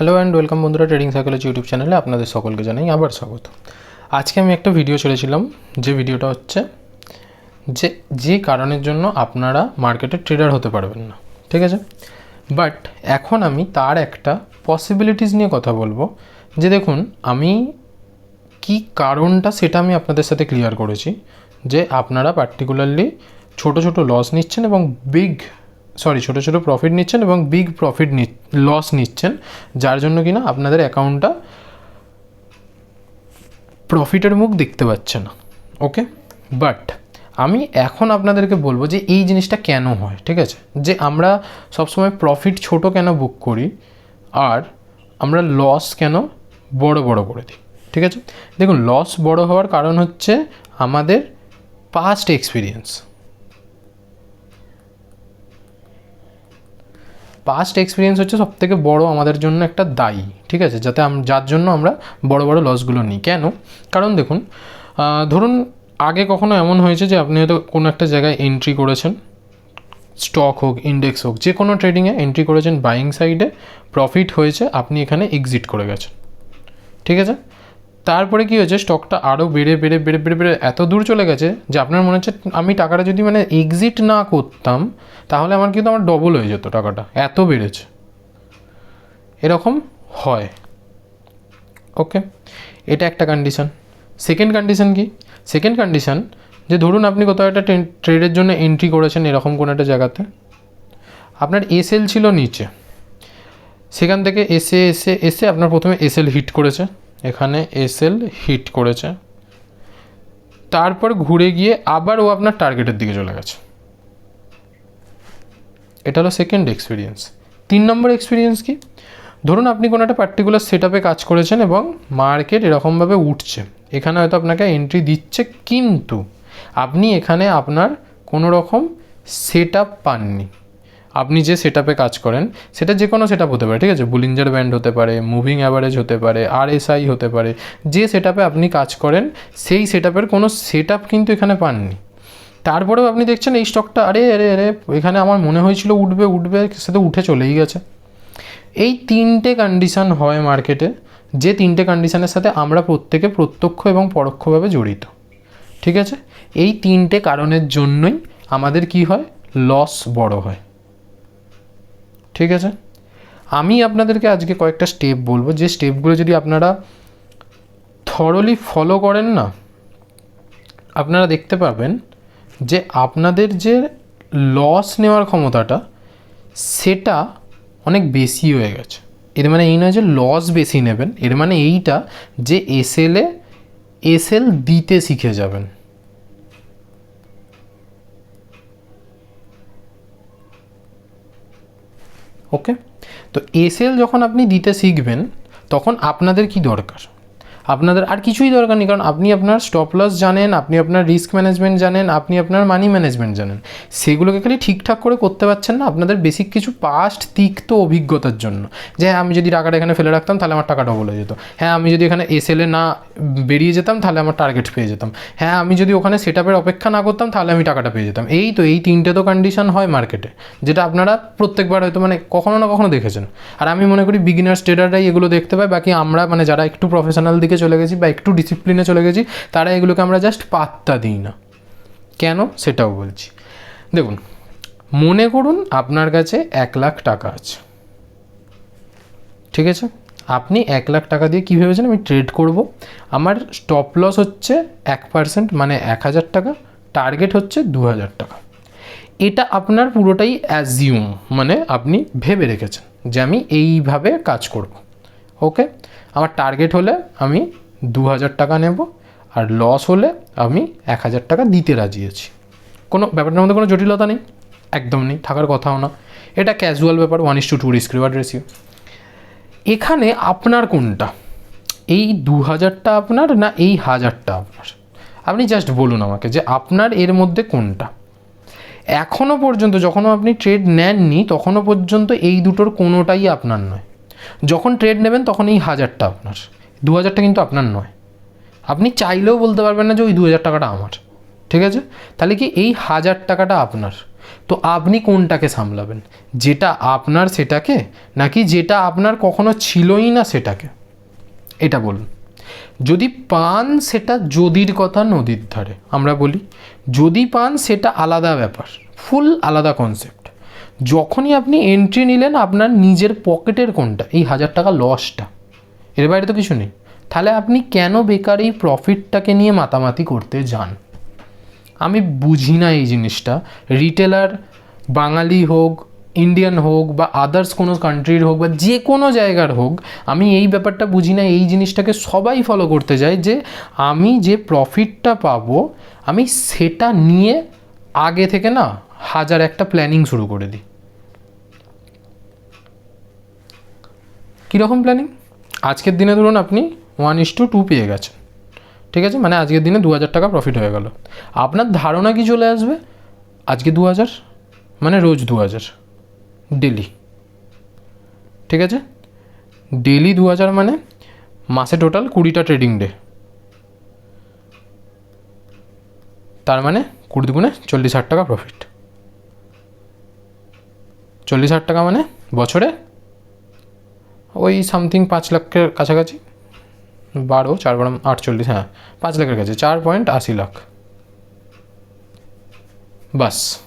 Hello and welcome বন্ধুরা trading psychology YouTube চ্যানেলে আপনাদের সকলকে জানাই আবার স্বাগত। আজকে আমি একটা ভিডিও ছেড়েছিলাম যে ভিডিওটা হচ্ছে যে যে কারণের জন্য আপনারা মার্কেটে ট্রেডার হতে পারবেন না, ঠিক আছে? বাট এখন আমি তার একটা পসিবিলিটিস নিয়ে কথা বলব, যে দেখুন, আমি কি কারণটা সেটা আমি আপনাদের সাথে ক্লিয়ার করেছি, যে আপনারা পার্টিকুলারলি ছোট ছোট লস নিচ্ছেন এবং বিগ সরি ছোটো ছোটো প্রফিট নিচ্ছেন এবং বিগ প্রফিট লস নিচ্ছেন, যার জন্য কিনা আপনাদের অ্যাকাউন্টটা প্রফিটের মুখ দেখতে পাচ্ছে না ওকে বাট আমি এখন আপনাদেরকে বলব যে এই জিনিসটা কেন হয়, ঠিক আছে? যে আমরা সবসময় প্রফিট ছোট কেন বুক করি, আর আমরা লস কেন বড় বড় করে দিই, ঠিক আছে? দেখুন লস বড় হওয়ার কারণ হচ্ছে আমাদের পাস্ট এক্সপিরিয়েন্স পাস্ট এক্সপিরিয়েন্স হচ্ছে সবথেকে বড় আমাদের জন্য একটা দায়ী, ঠিক আছে? যাতে যার জন্য আমরা বড় বড় লসগুলো নিই। কেন? কারণ দেখুন ধরুন আগে কখনো এমন হয়েছে যে আপনি হয়তো কোনো একটা জায়গায় এন্ট্রি করেছেন স্টক হোক ইন্ডেক্স হোক, যে কোনো ট্রেডিংয়ে এন্ট্রি করেছেন বাইং সাইডে প্রফিট হয়েছে, আপনি এখানে এক্সিট করে গেছেন। ঠিক আছে? তারপরে কি হয়েছে? স্টকটা আরও বেড়ে বেড়ে বেড়ে বেড়ে বেড়ে এত দূর চলে গেছে যে আপনার মনে হচ্ছে আমি টাকাটা যদি মানে এক্সিট না করতাম, তাহলে আমার কিন্তু আমার ডবল হয়ে যেত টাকাটা। এত বেড়েছে। এরকম হয়। ওকে এটা একটা কন্ডিশন সেকেন্ড কন্ডিশন কি? সেকেন্ড কন্ডিশন যে ধরুন আপনি কোথাও একটা ট্রেডের জন্য এন্ট্রি করেছেন এরকম কোনো একটা জায়গাতে। আপনার এসএল ছিল নিচে। সেখান থেকে এসে এসে এসে আপনার প্রথমে এসএল হিট করেছে। এখানে এসএল হিট করেছে। তারপর ঘুরে গিয়ে আবার ও আপনার টার্গেটের দিকে চলে গেছে। এটা হলো সেকেন্ড এক্সপিরিয়েন্স তিন নম্বর এক্সপিরিয়েন্স কি? ধরুন আপনি কোনো একটা পার্টিকুলার সেট কাজ করেছেন এবং মার্কেট এরকমভাবে উঠছে। এখানে হয়তো আপনাকে এন্ট্রি দিচ্ছে কিন্তু আপনি এখানে আপনার কোনো রকম সেট আপ পাননি। আপনি যে সেট কাজ করেন, সেটা যে কোনো সেট হতে পারে, ঠিক আছে? বুলিঞ্জার ব্যান্ড হতে পারে মুভিং অ্যাভারেজ হতে পারে আর এসআই হতে পারে, যে সেট আপনি কাজ করেন, সেই সেট কোনো সেট কিন্তু এখানে পাননি। তারপরেও আপনি দেখছেন এই স্টকটা আরে আরে আরে, এখানে আমার মনে হয়েছিল উঠবে উঠবে সেটা উঠে চলেই গেছে। এই তিনটে কন্ডিশন হয় মার্কেটে যে তিনটে কন্ডিশনের সাথে আমরা প্রত্যেকে প্রত্যক্ষ এবং পরোক্ষভাবে জড়িত, ঠিক আছে? এই তিনটে কারণের জন্যই আমাদের কি হয়? লস বড় হয়। ঠিক আছে? আমি আপনাদেরকে আজকে কয়েকটা স্টেপ বলব। যে স্টেপগুলো যদি আপনারা থরলি ফলো করেন না, আপনারা দেখতে পাবেন যে আপনাদের যে লস নেওয়ার ক্ষমতাটা, সেটা অনেক বেশি হয়ে গেছে। এর মানে এই নয় যে লস বেশি নেবেন, এর মানে এইটা যে এসএলে এসএল দিতে শিখে যাবেন। ওকে তো এসএল যখন আপনি দিতে শিখবেন তখন আপনাদের কি দরকার? আপনাদের আর কিছুই দরকার নেই, কারণ আপনি আপনার স্টপ লস জানেন, আপনি আপনার রিস্ক ম্যানেজমেন্ট জানেন, আপনি আপনার মানি ম্যানেজমেন্ট জানেন। সেগুলোকে খালি ঠিকঠাক করে করতে পারছেন না আপনাদের বেসিক কিছু পাস্ট তিক্ত অভিজ্ঞতার জন্য। যে হ্যাঁ আমি যদি টাকাটা এখানে ফেলে রাখতাম, তাহলে আমার টাকা ডবল হয়ে যেত। হ্যাঁ আমি যদি এখানে এসএলে না বেরিয়ে যেতাম, তাহলে আমার টার্গেট পেয়ে যেতাম। হ্যাঁ আমি যদি ওখানে সেট আপের অপেক্ষা না করতাম, তাহলে আমি টাকাটা পেয়ে যেতাম। এই তো, এই তিনটে তো কন্ডিশন হয় মার্কেটে যেটা আপনারা প্রত্যেকবার হয়তো মানে কখনো না কখনো দেখেছেন। আর আমি মনে করি বিগিনার্স ট্রেডাররাই এগুলো দেখতে পায়, বাকি আমরা মানে যারা একটু প্রফেশনাল দিকে চলে গেছি বা একটু ডিসিপ্লিনে চলে গেছি, তারা এগুলোকে আমরা জাস্ট পাত্তা দিই না। কেন? সেটাও বলছি। দেখুন, মনে করুন আপনার কাছে এক লাখ টাকা আছে। ঠিক আছে? আপনি এক লাখ টাকা দিয়ে কী ভেবেছেন? আমি ট্রেড করব। আমার স্টপ লস হচ্ছে এক পার্সেন্ট মানে এক হাজার টাকা। টার্গেট হচ্ছে দু হাজার টাকা। এটা আপনার পুরোটাই অ্যাজিউম মানে আপনি ভেবে রেখেছেন যে আমি এইভাবে কাজ করব। ওকে আমার টার্গেট হলে আমি দু হাজার টাকা নেব, আর লস হলে আমি এক হাজার টাকা দিতে রাজি আছি। কোনো ব্যাপারটার মধ্যে কোনো জটিলতা নেই? একদম নেই, থাকার কথাও না। এটা ক্যাজুয়াল ব্যাপার one is to two risk reward ratio এখানে আপনার কোনটা? এই দু হাজারটা আপনার না এই হাজারটা আপনার? আপনি জাস্ট বলুন আমাকে যে আপনার এর মধ্যে কোনটা? এখনও পর্যন্ত যখনও আপনি ট্রেড নেননি, তখনও পর্যন্ত এই দুটোর কোনোটাই আপনার নয়। যখন ট্রেড নেবেন তখন এই হাজারটা আপনার। দু হাজারটা কিন্তু আপনার নয়। আপনি চাইলেও বলতে পারবেন না যে ওই দু হাজার টাকাটা আমার। ঠিক আছে? তাহলে কি এই হাজার টাকাটা আপনার? তো আপনি কোনটাকে সামলাবেন? যেটা আপনার সেটাকে, নাকি যেটা আপনার কখনো ছিলই না সেটাকে? এটা বলুন। যদি পান সেটা যদির কথা নদীর ধারে, আমরা বলি। যদি পান সেটা আলাদা ব্যাপার। ফুল আলাদা কনসেপ্ট যখনই আপনি এন্ট্রি নিলেন, আপনার নিজের পকেটের কোনটা? এই হাজার টাকা লসটা এর বাইরে তো কিছু নেই। তাহলে আপনি কেন বেকার এই প্রফিটটাকে নিয়ে মাতামাতি করতে যান? আমি বুঝি না এই জিনিসটা। রিটেলার বাঙালি হোক ইন্ডিয়ান হোক, বা আদার্স কোনো কান্ট্রির হোক, বা যে কোনো জায়গার হোক, আমি এই ব্যাপারটা বুঝি না। এই জিনিসটাকে সবাই ফলো করতে যায় যে, আমি যে প্রফিটটা পাবো, আমি সেটা নিয়ে আগে থেকে না, হাজার একটা প্ল্যানিং শুরু করে দিই। কীরকম প্ল্যানিং আজকের দিনে ধরুন আপনি ওয়ান ইস টু টু পেয়ে গেছেন। ঠিক আছে? মানে আজকের দিনে দু হাজার টাকা প্রফিট হয়ে গেল। আপনার ধারণা কি চলে আসবে? আজকে দু হাজার? মানে রোজ দু হাজার। ডেলি ঠিক আছে? ডেলি দু হাজার মানে মাসে টোটাল কুড়িটা ট্রেডিং ডে তার মানে কুড়ি দুগুণে চল্লিশ হাজার টাকা প্রফিট চল্লিশ হাজার টাকা মানে বছরে ওই সামথিং পাঁচ লাখের কাছাকাছি? বারো, চার বারো আটচল্লিশ হ্যাঁ। পাঁচ লাখের কাছে, চার পয়েন্ট আশি লাখ। বাস।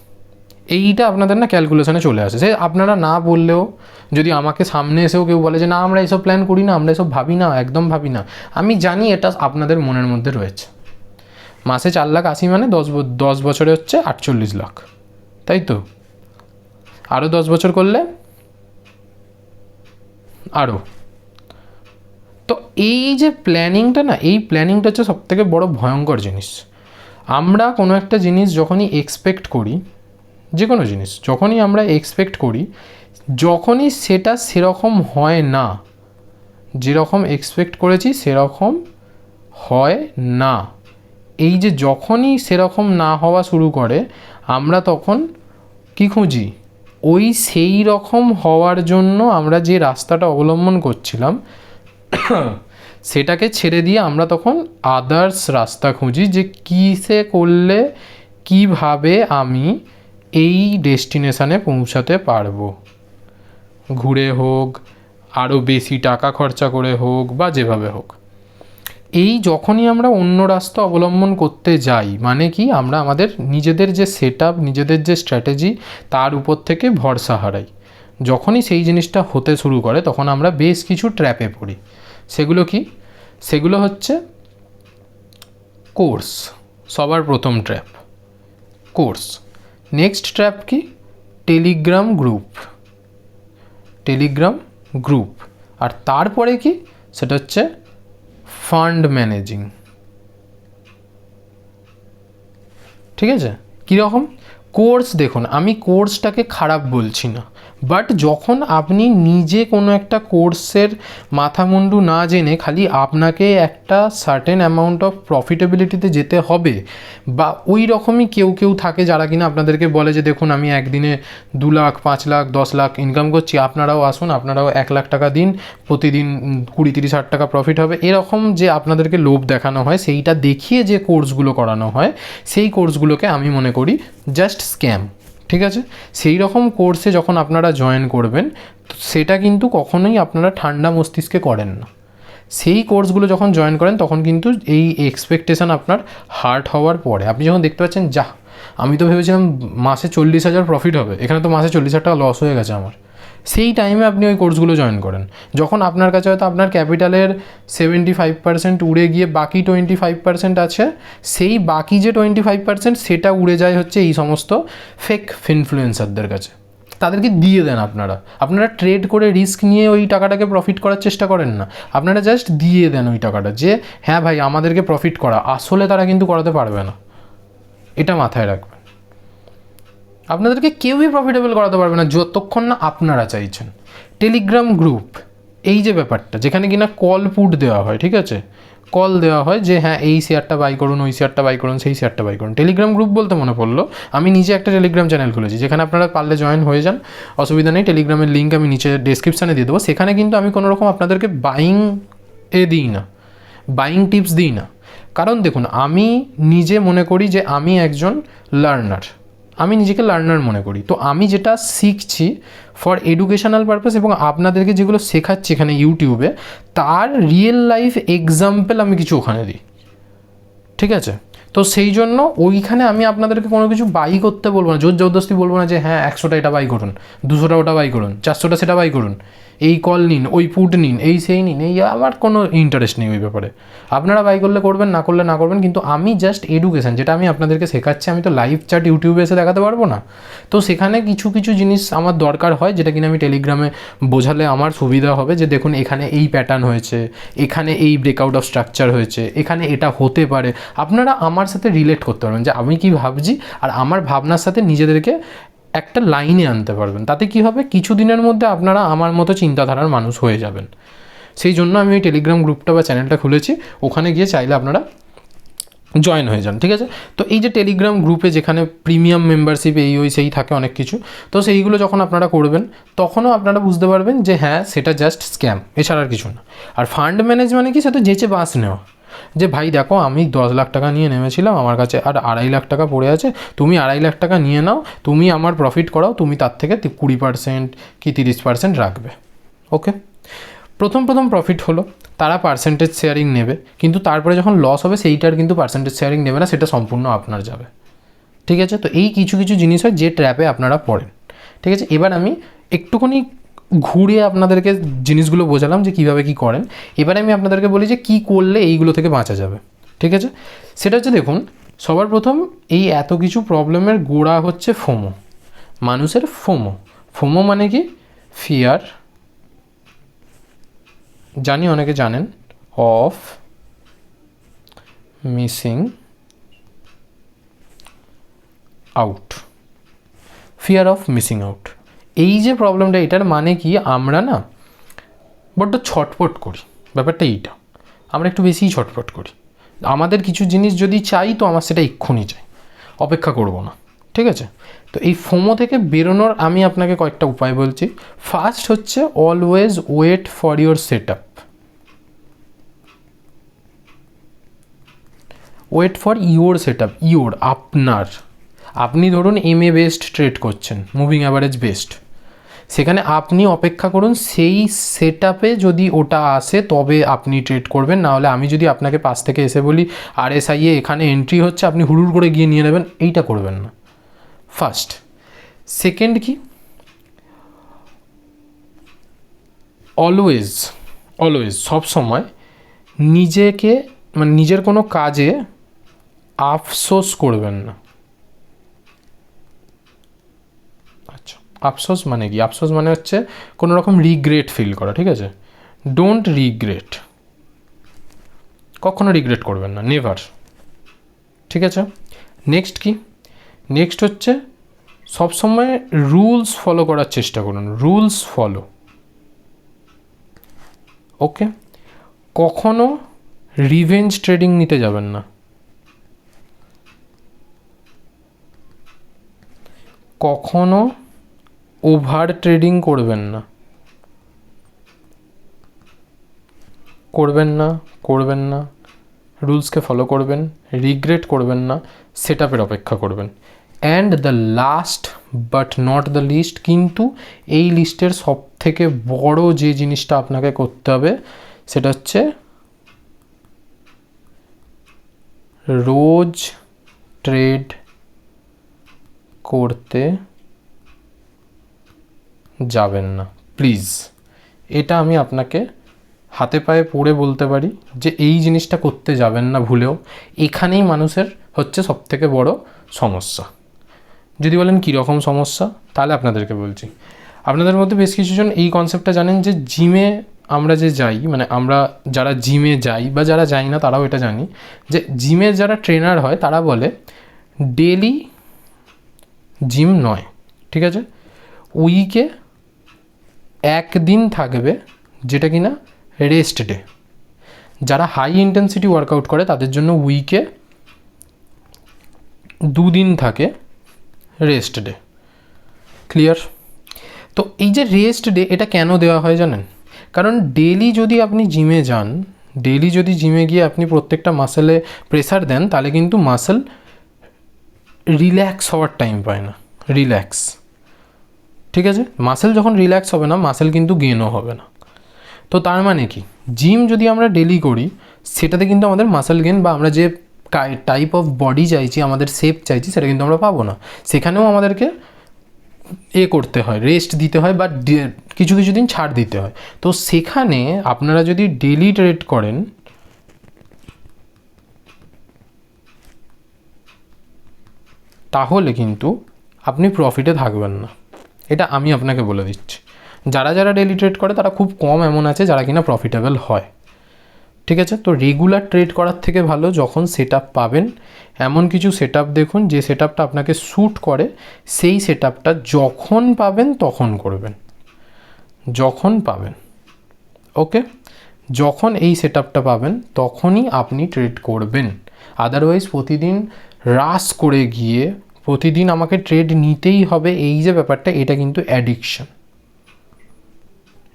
এইটা আপনাদের না ক্যালকুলেশনে চলে আসে। সে আপনারা না বললেও, যদি আমাকে সামনে এসেও কেউ বলে যে, না, আমরা এসব প্ল্যান করি না, আমরা এসব ভাবি না, একদম ভাবি না। আমি জানি এটা আপনাদের মনের মধ্যে রয়েছে। মাসে চার লাখ আশি মানে দশ দশ বছরে হচ্ছে আটচল্লিশ লাখ। তাই তো? আরও দশ বছর করলে আরও তো এই যে প্ল্যানিংটা না, এই প্ল্যানিংটা হচ্ছে সবথেকে বড় ভয়ঙ্কর জিনিস। আমরা কোনো একটা জিনিস যখনই এক্সপেক্ট করি যে কোনো জিনিস, যখনই আমরা এক্সপেক্ট করি, যখনই সেটা সেরকম হয় না, যেরকম এক্সপেক্ট করেছি সেরকম হয় না। এই যে যখনই সেরকম না হওয়া শুরু করে, আমরা তখন কি খুঁজি? ওই সেই রকম হওয়ার জন্য আমরা যে রাস্তাটা অবলম্বন করছিলাম, সেটাকে ছেড়ে দিয়ে আমরা তখন আদার্স রাস্তা খুঁজি যে কিসে করলে, কীভাবে আমি এই ডেস্টিনেশানে পৌঁছাতে পারব। ঘুরে হোক আরও বেশি টাকা খরচা করে হোক বা যেভাবে হোক। এই যখনই আমরা অন্য রাস্তা অবলম্বন করতে যাই মানে কি আমরা আমাদের নিজেদের যে সেট আপ নিজেদের যে স্ট্র্যাটেজি তার উপর থেকে ভরসা হারাই। যখনই সেই জিনিসটা হতে শুরু করে, তখন আমরা বেশ কিছু ট্র্যাপে পড়ি। সেগুলো কি? সেগুলো হচ্ছে কোর্স সবার প্রথম ট্র্যাপ কোর্স নেক্সট ট্র্যাপ কি? টেলিগ্রাম গ্রুপ টেলিগ্রাম গ্রুপ আর তারপরে কি? সেটা হচ্ছে ফান্ড ম্যানেজিং। ঠিক আছে? কীরকম? কোর্স দেখুন আমি কোর্সটাকে খারাপ বলছি না। বাট যখন আপনি নিজে কোনো একটা কোর্সের মাথামুন্ডু না জেনে খালি আপনাকে একটা সার্টেন অ্যামাউন্ট অফ প্রফিটেবিলিটিতে যেতে হবে, বা ওই রকমই কেউ কেউ থাকে যারা কিনা আপনাদেরকে বলে যে, দেখুন, আমি একদিনে দু লাখ, পাঁচ লাখ, দশ লাখ ইনকাম করছি, আপনারাও আসুন, আপনারাও এক লাখ টাকা দিন, প্রতিদিন কুড়ি, তিরিশ হাজার টাকা প্রফিট হবে। এরকম যে আপনাদেরকে লোভ দেখানো হয়, সেইটা দেখিয়ে যে কোর্সগুলো করানো হয়, সেই কোর্সগুলোকে আমি মনে করি জাস্ট স্ক্যাম ঠিক আছে? সেই রকম কোর্সে যখন আপনারা জয়েন করবেন সেটা কিন্তু কখনোই আপনারা ঠান্ডা মস্তিষ্কে করেন না। সেই কোর্সগুলো যখন জয়েন করেন, তখন কিন্তু এই এক্সপেকটেশান আপনার হার্ট হওয়ার পরে। আপনি যখন দেখতে পাচ্ছেন যা আমি তো ভেবেছিলাম মাসে চল্লিশ হাজার প্রফিট হবে। এখানে তো মাসে চল্লিশ হাজার টাকা লস হয়ে গেছে আমার। সেই টাইমে আপনি ওই কোর্সগুলো জয়েন করেন। যখন আপনার কাছে হয়তো আপনার ক্যাপিটালের সেভেন্টি ফাইভ পার্সেন্ট উড়ে গিয়ে বাকি টোয়েন্টি ফাইভ পার্সেন্ট আছে, সেই বাকি যে টোয়েন্টি ফাইভ পার্সেন্ট সেটা উড়ে যায় হচ্ছে এই সমস্ত ফেক ইনফ্লুয়েন্সারদের কাছে। তাদেরকে দিয়ে দেন আপনারা। আপনারা ট্রেড করে রিস্ক নিয়ে ওই টাকাটাকে প্রফিট করার চেষ্টা করেন না। আপনারা জাস্ট দিয়ে দেন ওই টাকাটা যে হ্যাঁ ভাই, আমাদেরকে প্রফিট করা। আসলে তারা কিন্তু করাতে পারবে না। এটা মাথায় রাখবেন। আপনাদেরকে কেউই প্রফিটেবল করাতে পারবে না, যতক্ষণ না আপনারা চাইছেন। টেলিগ্রাম গ্রুপ এই যে ব্যাপারটা, যেখানে কিনা কল পুট দেওয়া হয়, ঠিক আছে? কল দেওয়া হয় যে হ্যাঁ এই শেয়ারটা বাই করুন, ওই শেয়ারটা বাই করুন, সেই শেয়ারটা বাই করুন। টেলিগ্রাম গ্রুপ বলতে মনে পড়ল, আমি নিজে একটা টেলিগ্রাম চ্যানেল খুলেছি, যেখানে আপনারা পারলে জয়েন হয়ে যান। অসুবিধা নেই টেলিগ্রামের লিঙ্ক আমি নিচে ডেসক্রিপশানে দিয়ে দেবো। সেখানে কিন্তু আমি কোনো রকম আপনাদেরকে বাইং এ দিই না বাইং টিপস দিই না। কারণ দেখুন, আমি নিজে মনে করি যে, আমি একজন লার্নার আমি নিজেকে লার্নার মনে করি। তো আমি যেটা শিখছি ফর এডুকেশনাল পারপাস এবং আপনাদেরকে যেগুলো শেখাচ্ছি এখানে ইউটিউবে তার রিয়েল লাইফ এক্সাম্পল আমি কিছু ওখানে দিই। ঠিক আছে? তো সেই জন্য ওইখানে আমি আপনাদেরকে কোনো কিছু বাই করতে বলব না জোর জবরদস্তি বলব না যে হ্যাঁ একশোটা এটা বাই করুন, দুশোটা ওটা বাই করুন, চারশোটা সেটা বাই করুন। এই কল নিন, ওই পুট নিন, এই সেই নিন, এই আমার কোনো ইন্টারেস্ট নেই ওই ব্যাপারে। আপনারা বাই করলে করবেন, না করলে না করবেন, কিন্তু আমি জাস্ট এডুকেশন যেটা আমি আপনাদেরকে শেখাচ্ছি, আমি তো লাইভ চ্যাট ইউটিউবে এসে দেখাতে পারব না। তো সেখানে কিছু কিছু জিনিস আমার দরকার হয়, যেটা কিনা আমি টেলিগ্রামে বোঝালে আমার সুবিধা হবে, যে দেখুন এখানে এই প্যাটার্ন হয়েছে, এখানে এই ব্রেকআউট অফ স্ট্রাকচার হয়েছে, এখানে এটা হতে পারে। আপনারা আমার সাথে রিলেট করতে পারবেন, যে আমি কি ভাবছি, আর আমার ভাবনার সাথে নিজেদেরকে একটা লাইনে আনতে পারবেন। তাতে কি হবে? কিছু দিনের মধ্যে আপনারা আমার মতো চিন্তাধারার মানুষ হয়ে যাবেন। সেই জন্য আমি ওই টেলিগ্রাম গ্রুপটা বা চ্যানেলটা খুলেছি। ওখানে গিয়ে চাইলে আপনারা জয়েন হয়ে যান, ঠিক আছে? তো এই যে টেলিগ্রাম গ্রুপে যেখানে প্রিমিয়াম মেম্বারশিপ এই ওই সেই থাকে অনেক কিছু, তো সেইগুলো যখন আপনারা করবেন, তখনও আপনারা বুঝতে পারবেন যে হ্যাঁ সেটা জাস্ট স্ক্যাম এছাড়া আর কিছু না। আর ফান্ড ম্যানেজ মানে কি? সেটা যেচে বাস নেওয়া। যে ভাই দেখো, আমি দশ লাখ টাকা নিয়ে নেমেছিলাম, আমার কাছে আর আড়াই লাখ টাকা পড়ে আছে, তুমি আড়াই লাখ টাকা নিয়ে নাও, তুমি আমার প্রফিট করাও, তুমি তার থেকে কুড়ি পার্সেন্ট কি তিরিশ পার্সেন্ট রাখবে। ওকে প্রথম প্রথম প্রফিট হলো, তারা পার্সেন্টেজ শেয়ারিং নেবে, কিন্তু তারপরে যখন লস হবে, সেইটার কিন্তু পার্সেন্টেজ শেয়ারিং নেবে না, সেটা সম্পূর্ণ আপনার যাবে। ঠিক আছে? তো এই কিছু কিছু জিনিস হয়, যে ট্র্যাপে আপনারা পড়েন। ঠিক আছে? এবার আমি একটুখানি ঘুরে আপনাদেরকে জিনিসগুলো বোঝালাম যে কীভাবে কী করেন। এবারে আমি আপনাদেরকে বলি যে কী করলে এইগুলো থেকে বাঁচা যাবে। ঠিক আছে? সেটা হচ্ছে দেখুন, সবার প্রথম এই এত কিছু প্রবলেমের গোড়া হচ্ছে ফোমো। মানুষের ফোমো। ফোমো মানে কি? ফিয়ার। জানি অনেকে জানেন। Of. Missing. Out. Fear of missing out. এই যে প্রবলেমটা এটার মানে কি? আমরা না বড্ড ছটপট করি, ব্যাপারটা এইটা। আমরা একটু বেশিই ছটপট করি। আমাদের কিছু জিনিস যদি চাই, তো আমার সেটা এক্ষুনি চাই। অপেক্ষা করব না, ঠিক আছে? তো এই ফোমো থেকে বেরোনোর আমি আপনাকে কয়েকটা উপায় বলছি। ফার্স্ট হচ্ছে always wait for your set up wait for your set up your আপনার। আপনি ধরুন এম এ বেস্ট ট্রেড করছেন মুভিং অ্যাভারেজ বেস্ট সেখানে আপনি অপেক্ষা করুন, সেই সেট আপে যদি ওটা আসে, তবে আপনি ট্রেড করবেন। না হলে আমি যদি আপনাকে পাশ থেকে এসে বলি আর এস আই এ এখানে এন্ট্রি হচ্ছে, আপনি হুড়ুর করে গিয়ে নিয়ে নেবেন, এইটা করবেন না। ফার্স্ট সেকেন্ড কি? অলওয়েজ অলওয়েজ সব সময় নিজেকে মানে নিজের কোনো কাজে আফসোস করবেন না। আফসোস মানে কি? আফসোস মানে হচ্ছে কোনো রকম রিগ্রেট ফিল করা, ঠিক আছে? ডোন্ট রিগ্রেট কখনো রিগ্রেট করবেন না নেভার ঠিক আছে? নেক্সট কি? নেক্সট হচ্ছে সবসময় রুলস ফলো করার চেষ্টা করুন রুলস ফলো ওকে কখনো রিভেঞ্জ ট্রেডিং নিতে যাবেন না। কখনো ওভার ট্রেডিং করবেন না। করবেন না করবেন না। রুলসকে ফলো করবেন, রিগ্রেট করবেন না সেট আপের অপেক্ষা করবেন। And the last but not the least, কিন্তু এই লিস্টের সব থেকে বড় যে জিনিসটা আপনাকে করতে হবে, সেটা হচ্ছে রোজ ট্রেড করতে যাবেন না। প্লিজ, এটা আমি আপনাকে হাতে পায়ে পড়ে বলতে পারি যে এই জিনিসটা করতে যাবেন না ভুলেও। এখানেই মানুষের হচ্ছে সবথেকে বড় সমস্যা। যদি বলেন কীরকম সমস্যা, তাহলে আপনাদেরকে বলছি। আপনাদের মধ্যে বেশ কিছুজন এই কনসেপ্টটা জানেন যে জিমে আমরা যে যাই মানে আমরা যারা জিমে যাই বা যারা যাই না, তারাও এটা জানি যে জিমে যারা ট্রেনার হয়, তারা বলে ডেলি জিম নয়, ঠিক আছে? উইকে একদিন থাকবে যেটা কি না রেস্ট ডে যারা হাই ইন্টেন্সিটি ওয়ার্কআউট করে, তাদের জন্য উইকে দুদিন থাকে রেস্ট ডে ক্লিয়ার তো এই যে রেস্ট ডে এটা কেন দেওয়া হয় জানেন? কারণ ডেলি যদি আপনি জিমে যান ডেলি যদি জিমে গিয়ে আপনি প্রত্যেকটা মাসেলে প্রেসার দেন, তাহলে কিন্তু মাসেল রিল্যাক্স হওয়ার টাইম পায় না। রিল্যাক্স ঠিক আছে? মাসেল যখন রিল্যাক্স হবে না মাসেল কিন্তু গেনও হবে না। তো তার মানে কি? জিম যদি আমরা ডেলি করি, সেটাতে কিন্তু আমাদের মাসেল গেন বা আমরা যে টাইপ অফ বডি চাইছি, আমাদের শেপ চাইছি, সেটা কিন্তু আমরা পাবো না। সেখানেও আমাদেরকে এ করতে হয় রেস্ট দিতে হয় বা কিছু কিছু দিন ছাড় দিতে হয়। তো সেখানে আপনারা যদি ডেলি ট্রেড করেন, তাহলে কিন্তু আপনি প্রফিটে থাকবেন না। এটা আমি আপনাকে বলে দিচ্ছি। যারা যারা ডেলি ট্রেড করে, তারা খুব কম এমন আছে যারা কিনা প্রফিটেবল হয়। ঠিক আছে? তো রেগুলার ট্রেড করার থেকে ভালো যখন সেট পাবেন, এমন কিছু সেট দেখুন, যে সেট আপনাকে স্যুট করে, সেই সেট যখন পাবেন, তখন করবেন। যখন পাবেন। ওকে? যখন এই সেট পাবেন, তখনই আপনি ট্রেড করবেন। আদারওয়াইজ প্রতিদিন রাস করে গিয়ে প্রতিদিন আমাকে ট্রেড নিতেই হবে, এই যে ব্যাপারটা, এটা কিন্তু অ্যাডিকশন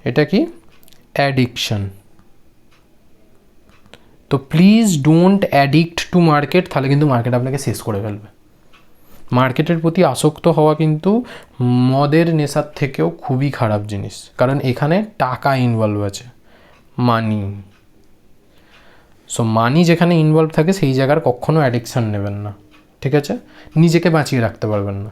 এটা কি? অ্যাডিকশন তো please don't addict to market তাহলে কিন্তু মার্কেট আপনাকে শেষ করে ফেলবে। মার্কেটের প্রতি আসক্ত হওয়া কিন্তু মদের নেশার থেকেও খুবই খারাপ জিনিস, কারণ এখানে টাকা ইনভলভ আছে মানি সো মানি যেখানে ইনভলভ থাকে, সেই জায়গার কখনো অ্যাডিকশান নেবেন না। ঠিক আছে? নিজেকে বাঁচিয়ে রাখতে পারবেন না।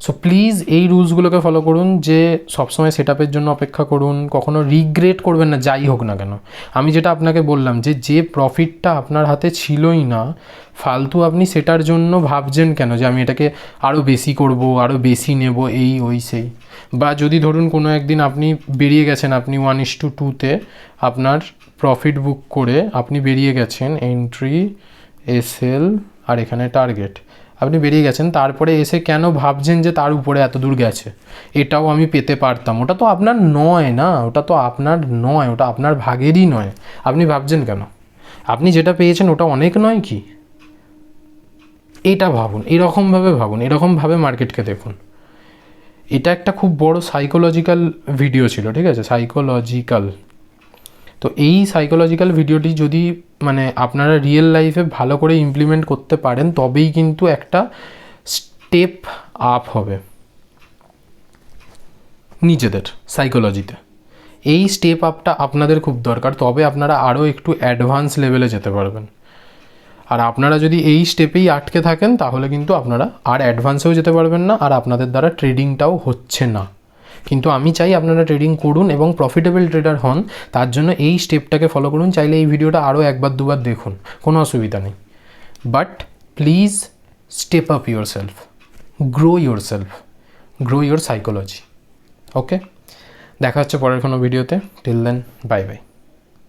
সো প্লিজ এই রুলসগুলোকে ফলো করুন যে সবসময় সেট আপের জন্য অপেক্ষা করুন, কখনো রিগ্রেট করবেন না, যাই হোক না কেন। আমি যেটা আপনাকে বললাম যে যে প্রফিটটা আপনার হাতে ছিলই না, ফালতু আপনি সেটার জন্য ভাবছেন কেন যে, আমি এটাকে আরও বেশি করব আরও বেশি নেব, এই, ওই, সেই। বা যদি ধরুন কোনো একদিন আপনি বেরিয়ে গেছেন, আপনি ওয়ান ইস টু টুতে আপনার প্রফিট বুক করে আপনি বেরিয়ে গেছেন এন্ট্রি এসএল আর এখানে টার্গেট আপনি বেরিয়ে গেছেন, তারপরে এসে কেন ভাবছেন যে তার উপরে এত দূর গেছে? এটাও আমি পেতে পারতাম। ওটা তো আপনার নয় না, ওটা তো আপনার নয়, ওটা আপনার ভাগেরই নয়। আপনি ভাবছেন কেন? আপনি যেটা পেয়েছেন ওটা অনেক নয় কি? এটা ভাবুন, এরকমভাবে ভাবুন, এরকমভাবে মার্কেটকে দেখুন। এটা একটা খুব বড় সাইকোলজিক্যাল ভিডিও ছিল, ঠিক আছে? সাইকোলজিক্যাল তো এই সাইকোলজিক্যাল ভিডিওটি যদি মানে আপনারা রিয়েল লাইফে ভালো করে ইমপ্লিমেন্ট করতে পারেন, তবেই কিন্তু একটা স্টেপ আপ হবে। নিজেদের সাইকোলজিতে এই স্টেপ আপটা আপনাদের খুব দরকার, তবে আপনারা আরও একটু অ্যাডভান্স লেভেলে যেতে পারবেন। আর আপনারা যদি এই স্টেপেই আটকে থাকেন, তাহলে কিন্তু আপনারা আর অ্যাডভান্সেও যেতে পারবেন না, আর আপনাদের দ্বারা ট্রেডিংটাও হচ্ছে না। কিন্তু আমি চাই আপনারা ট্রেডিং করুন এবং প্রফিটেবল ট্রেডার হন। তার জন্য এই স্টেপটাকে ফলো করুন, চাইলে এই ভিডিওটা আরও একবার, দুবার দেখুন। কোনো অসুবিধা নেই। But please step up yourself grow yourself grow your psychology okay দেখা হচ্ছে পরের কোনো ভিডিওতে টিল দেন বাই বাই